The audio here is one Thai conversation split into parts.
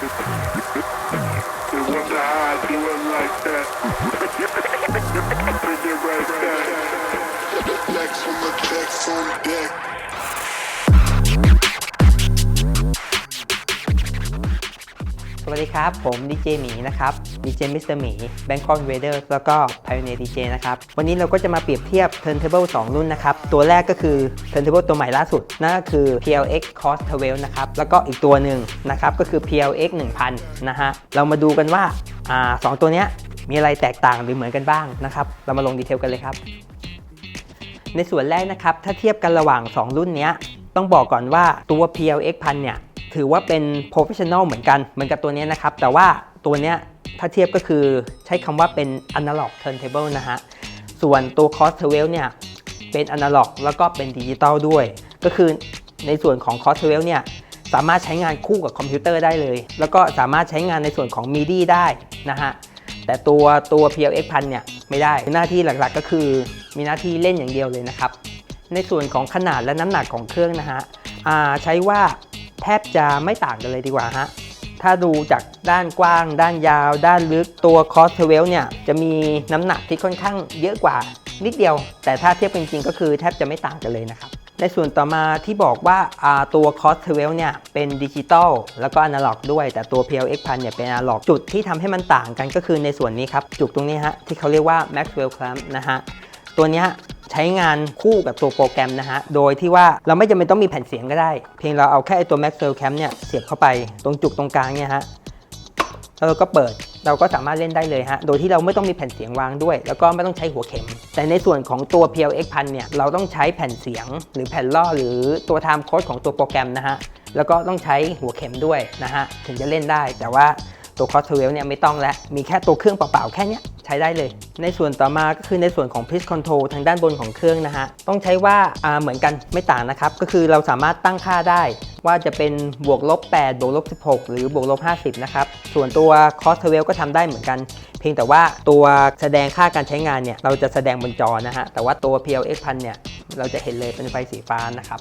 You wonder how I do it like that. It right on the decks on deck. วัสดีครับ ผมดีเจหมีนะครับดีเจมิสเตอร์หมี Bangkok Raiders แล้วก็ Pioneer DJ นะครับ วันนี้เราก็จะมาเปรียบเทียบ Turntable 2 รุ่นนะครับ ตัวแรกก็คือ Turntable ตัวใหม่ล่าสุด นั่นก็คือ PLX Cost 12นะครับ แล้วก็อีกตัวหนึ่งนะครับ ก็คือ PLX 1000 นะฮะ เรามาดูกันว่าอ่าสองตัวเนี้ยมีอะไรแตกต่างหรือเหมือนกันบ้างนะครับ เรามาลงดีเทลกันเลยครับ ในส่วนแรกนะครับ ถ้าเทียบกันระหว่าง 2 รุ่นเนี้ยต้องบอกก่อนว่าตัว PLX 1000 เนี่ย ถือว่าเป็น professional เหมือนกัน เหมือนกับตัวนี้นะครับ แต่ว่าตัวเนี้ยถ้าเทียบก็คือใช้คำว่าเป็น analog turntable นะฮะ ส่วนตัว Cost 12เนี่ยเป็น analog แล้วก็เป็นดิจิตอลด้วย ก็คือในส่วนของ Cost 12เนี่ยสามารถใช้งานคู่กับคอมพิวเตอร์ได้เลย แล้วก็สามารถใช้งานในส่วนของ MIDI ได้นะฮะ แต่ตัวตัว PLX 1 0 0เนี่ยไม่ได้ หน้าที่หลักๆก็คือมีหน้าที่เล่นอย่างเดียวเลยนะครับ ในส่วนของขนาดและน้ำหนักของเครื่องนะฮะใช้ว่า แทบจะไม่ต่างกันเลยดีกว่าฮะถ้าดูจากด้านกว้าง ด้านยาว ด้านลึกตัว Cost 12เนี่ยจะมีน้ำหนักที่ค่อนข้างเยอะกว่านิดเดียว แต่ถ้าเทียบกันจริงก็คือแทบจะไม่ต่างกันเลยนะครับ ในส่วนต่อมาที่บอกว่าตัว Cost 12เนี่ยเป็นดิจิตอลแล้วก็อนาล็อกด้วย แต่ตัว PLX 1000เนี่ยเป็นอนาล็อกจุดที่ทำให้มันต่างกันก็คือในส่วนนี้ครับ จุดตรงนี้ฮะที่เขาเรียกว่า Maxwell clamp นะฮะตัวเนี้ย ใช้งานคู่กับตัวโปรแกรมนะฮะ โดยที่ว่าเราไม่จำเป็นต้องมีแผ่นเสียงก็ได้ เพียงเราเอาแค่ไอตัว Maxwell Cam เนี่ยเสียบเข้าไปตรงจุกตรงกลางเนี่ยฮะแล้วเราก็เปิดเราก็สามารถเล่นได้เลยฮะ โดยที่เราไม่ต้องมีแผ่นเสียงวางด้วย แล้วก็ไม่ต้องใช้หัวเข็ม แต่ในส่วนของตัว PLX 1 0 0เนี่ย เราต้องใช้แผ่นเสียง หรือแผ่นล่อหรือตัว time code ของตัวโปรแกรมนะฮะ แล้วก็ต้องใช้หัวเข็มด้วยนะฮะ ถึงจะเล่นได้ แต่ว่าตัว c o s 12เนี่ยไม่ต้องแล้ว มีแค่ตัวเครื่องเปล่าๆแค่เนี้ย ใช้ได้เลย ในส่วนต่อมาก็คือในส่วนของ p i s control ทางด้านบนของเครื่องนะฮะ ต้องใช้ว่าเหมือนกันไม่ต่างนะครับ ก็คือเราสามารถตั้งค่าได้ว่าจะเป็นบวกลบ 8 บวกลบ 16 หรือบวกลบ 50 นะครับ ส่วนตัว c o s 12ก็ทำได้เหมือนกัน เพียงแต่ว่าตัวแสดงค่าการใช้งานเนี่ย เราจะแสดงบนจอนะฮะ แต่ว่าตัว PLX 1000เนี่ย เราจะเห็นเลยเป็นไฟสีฟ้านะครับ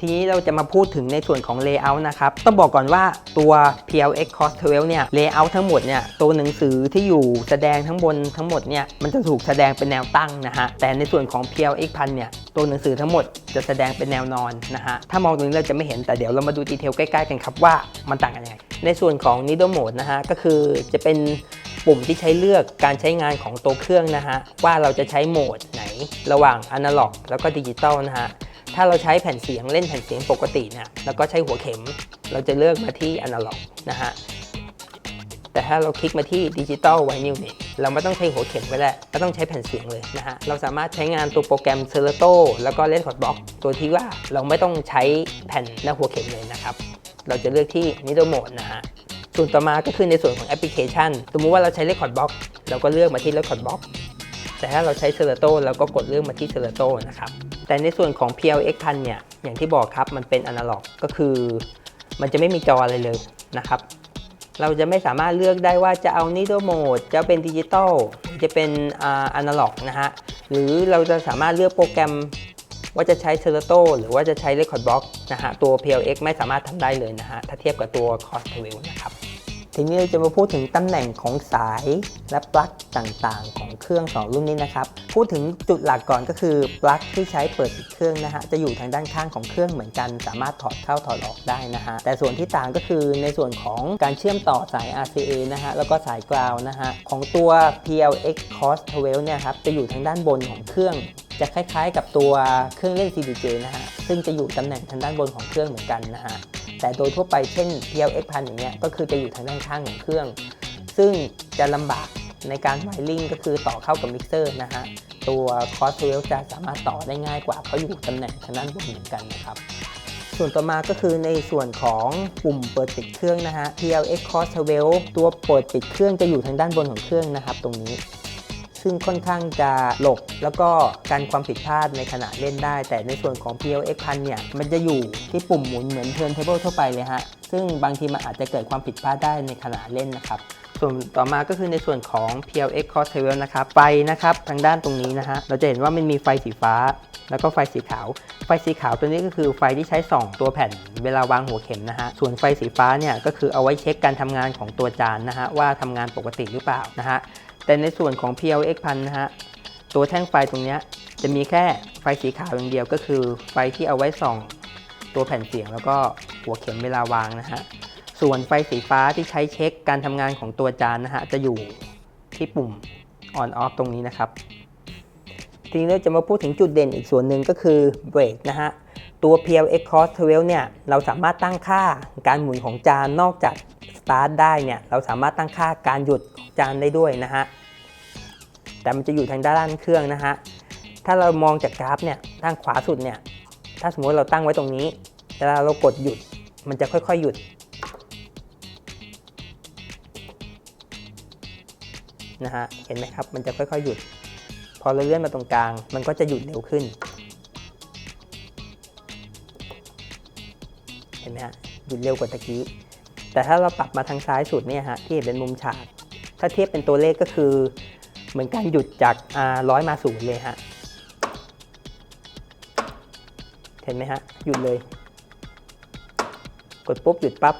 ทีนี้เราจะมาพูดถึงในส่วนของ Layout นะครับ ต้องบอกก่อนว่าตัว PLX Cost 12เนี่ย Layout ทั้งหมดเนี่ย ตัวหนังสือที่อยู่แสดงทั้งบนทั้งหมดเนี่ย มันจะถูกแสดงเป็นแนวตั้งนะฮะ แต่ในส่วนของ PLX 1 0 0เนี่ย ตัวหนังสือทั้งหมดจะแสดงเป็นแนวนอนนะฮะ ถ้ามองตรงนี้เราจะไม่เห็น แต่เดี๋ยวเรามาดูดีเทลใกล้ๆกันครับว่ามันต่างกันยังไง ในส่วนของ Needle Mode นะฮะ ก็คือจะเป็นปุ่มที่ใช้เลือกการใช้งานของตัวเครื่องนะฮะ ว่าเราจะใช้โหมดไหน ระหว่าง Analog แล้วก็ดิจิตอลนะฮะ ถ้าเราใช้แผ่นเสียงเล่นแผ่นเสียงปกติเนี่ยแล้วก็ใช้หัวเข็ม เราจะเลือกมาที่อนาล็อกนะฮะแต่ถ้าเราคลิกมาที่ดิจิตอลไวนิลเนี่ยเราไม่ต้องใช้หัวเข็มก็ได้ไม่ต้องใช้แผ่นเสียงเลยนะฮะเราสามารถใช้งานตัวโปรแกรม c e r a t o แล้วก็เล่นคอร์ดบล็อกตัวที่ว่าเราไม่ต้องใช้แผ่นและหัวเข็มเลยนะครับ เราจะเลือกที่ Needle Mode นะฮะส่วนต่อมาก็คือในส่วนของแอปพลิเคชัน สมมุติว่าเราใช้ Record Box เราก็เลือกมาที่ Record Box แต่ถ้าเราใช้ c e r a t o เราก็กดเลือกมาที่ c e r a t o นะครับ แต่ในส่วนของ PLX 1000เนี่ยอย่างที่บอกครับมันเป็นอนาล็อกก็คือ มันจะไม่มีจออะไรเลยนะครับเราจะไม่สามารถเลือกได้ว่าจะเอา Needle Mode จะเป็นดิจิตอลจะเป็นอ่าอนาล็อกนะฮะหรือเราจะสามารถเลือกโปรแกรมว่าจะใช้ c e r a t o หรือว่าจะใช้ Record Box นะฮะตัว PLX ไม่สามารถทำได้เลยนะฮะถ้าเทียบกับตัว Cost 12นะครับ ทีนี้เราจะมาพูดถึงตำแหน่งของสายและปลั๊กต่างๆ ของเครื่อง 2 รุ่นนี้นะครับ พูดถึงจุดหลักก่อนก็คือปลั๊กที่ใช้เปิดปิดเครื่องนะฮะจะอยู่ทางด้านข้างของเครื่องเหมือนกัน สามารถถอดเข้าถอดออกได้นะฮะแต่ส่วนที่ต่างก็คือในส่วนของการเชื่อมต่อสาย RCA นะฮะแล้วก็สายกราวนะฮะของตัว PLX Cost 12เนี่ยครับจะอยู่ทางด้านบนของเครื่องจะคล้ายๆ กับตัวเครื่องเล่น CDJ นะฮะซึ่งจะอยู่ตำแหน่งทางด้านบนของเครื่องเหมือนกันนะฮะ แต่โดยทั่วไปเช่น PLX 1000อย่างเงี้ยก็คือจะอยู่ทางด้านข้างของเครื่อง ซึ่งจะลำบากในการไวริงก็คือต่อเข้ากับมิกเซอร์นะฮะ ตัว Cost 12จะสามารถต่อได้ง่ายกว่า เพราะอยู่ตำแหน่งทางด้านบนเหมือนกันนะครับ ส่วนต่อมาก็คือในส่วนของปุ่มเปิดปิดเครื่องนะฮะ PLX Cost 12ตัวเปิดปิดเครื่องจะอยู่ทางด้านบนของเครื่องนะครับตรงนี้ ซึ่งค่อนข้างจะหลบ แล้วก็การความผิดพลาดในขณะเล่นได้ แต่ในส่วนของ PLX 1 0 0เนี่ยมันจะอยู่ที่ปุ่มหมุนเหมือน turntable ทั่วไปเลยฮะ ซึ่งบางทีมันอาจจะเกิดความผิดพลาดได้ในขณะเล่นนะครับส่วนต่อมาก็คือในส่วนของ PLX Cross Travel นะครับ ไฟนะครับทางด้านตรงนี้นะฮะ เราจะเห็นว่ามันมีไฟสีฟ้า แล้วก็ไฟสีขาว ไฟสีขาวตัวนี้ก็คือไฟที่ใช้ส่องตัวแผ่นเวลาวางหัวเข็มนะฮะ ส่วนไฟสีฟ้าเนี่ยก็คือเอาไว้เช็คการทำงานของตัวจานนะฮะว่าทำงานปกติหรือเปล่านะฮะ แต่ในส่วนของ PLX พันนะฮะ ตัวแท่งไฟตรงนี้จะมีแค่ไฟสีขาวอย่างเดียวก็คือไฟที่เอาไว้ส่อง ตัวแผ่นเสียงแล้วก็หัวเข็มเวลาวางนะฮะ ส่วนไฟสีฟ้าที่ใช้เช็คการทำงานของตัวจานนะฮะ จะอยู่ที่ปุ่ม on off ตรงนี้นะครับ ทีนี้เราจะมาพูดถึงจุดเด่นอีกส่วนหนึ่งก็คือเบรกนะฮะ ตัว PLX Cross 12เนี่ย เราสามารถตั้งค่าการหมุนของจานนอกจาก start ได้เนี่ย เราสามารถตั้งค่าการหยุดจานได้ด้วยนะฮะ แต่มันจะอยู่ทางด้านเครื่องนะฮะ ถ้าเรามองจากกราฟเนี่ยทางขวาสุดเนี่ย ถ้าสมมติเราตั้งไว้ตรงนี้เวลาเรากดหยุด มันจะค่อยๆหยุด นะฮะ เห็นไหมครับ มันจะค่อยๆหยุด พอเราเลื่อนมาตรงกลาง มันก็จะหยุดเร็วขึ้น เห็นไหมฮะ หยุดเร็วกว่าตะกี้ แต่ถ้าเราปรับมาทางซ้ายสุดเนี่ยฮะ ที่เห็นเป็นมุมฉาก ถ้าเทียบเป็นตัวเลขก็คือ เหมือนการหยุดจากร้อยมาศูนย์เลยฮะ เห็นไหมฮะ หยุดเลย กดปุ๊บหยุดปั๊บ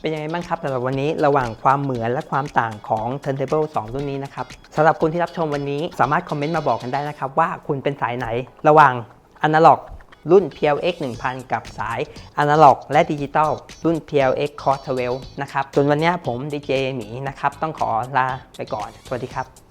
เป็นยังไงบ้างครับสำหรับวันนี้ระหว่างความเหมือนและความต่างของ Turntable 2 รุ่นนี้นะครับสำหรับคุณที่รับชมวันนี้สามารถคอมเมนต์มาบอกกันได้นะครับ ว่าคุณเป็นสายไหนระหว่าง Analog รุ่น PLX 1000 กับสายอนาล็อกและดิจิตอลรุ่น PLX Cross 12นะครับจนวันนี้ผมดีเจหมีนะครับ ต้องขอลาไปก่อน สวัสดีครับ